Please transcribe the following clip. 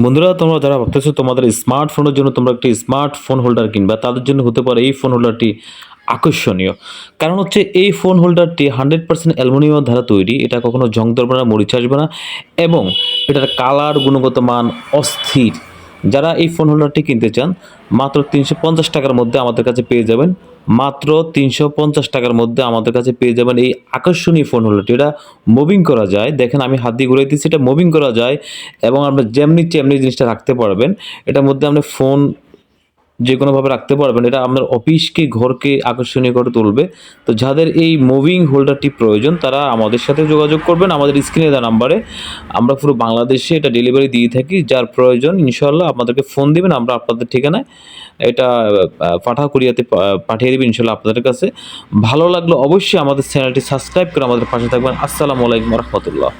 বন্ধুরা, তোমরা যারা ভাবতেছো তোমাদের স্মার্টফোনের জন্য তোমরা একটি স্মার্টফোন হোল্ডার কিনবা, তাদের জন্য হতে পারে এই ফোন হোল্ডারটি আকর্ষণীয়। কারণ হচ্ছে এই ফোন হোল্ডারটি হান্ড্রেড পার্সেন্ট অ্যালুমিনিয়াম দ্বারা তৈরি, এটা কখনো জং ধরবে না, মরিচ আসবে না, এবং এটার কালার গুণগত মান অস্থির। যারা এই ফোন হোল্ডারটি কিনতে চান, মাত্র তিনশো পঞ্চাশ টাকার মধ্যে আমাদের কাছে পেয়ে যাবেন মাত্র তিনশো পঞ্চাশ টাকার মধ্যে আমাদের কাছে পেয়ে যাবেন এই আকর্ষণীয় ফোন হলো। এটা মুভিং করা যায়। দেখেন আমি হাত দিয়ে ঘুরে দিচ্ছি, এটা মুভিং করা যায় এবং আপনার যেমনি চেমনি জিনিসটা রাখতে পারবেন। এটার মধ্যে আপনি ফোন যে কোনোভাবে রাখতে পারবেন, এটা আপনার অফিসকে, ঘরকে আকর্ষণীয় করে তুলবে। তো যাদের এই মুভিং হোল্ডারটি প্রয়োজন, তারা আমাদের সাথে যোগাযোগ করবেন। আমাদের স্ক্রিনে দেওয়া নাম্বারে আমরা পুরো বাংলাদেশে এটা ডেলিভারি দিয়ে থাকি। যার প্রয়োজন ইনশাল্লাহ আপনাদেরকে ফোন দিবেন, আমরা আপনাদের ঠিকানায় এটা পাঠা কুরিয়াতে পাঠিয়ে দেবেন ইনশাল্লাহ আপনাদের কাছে। ভালো লাগল অবশ্যই আমাদের চ্যানেলটি সাবস্ক্রাইব করে আমাদের পাশে থাকবেন। আসসালামু আলাইকুম রহমতুল্লাহ।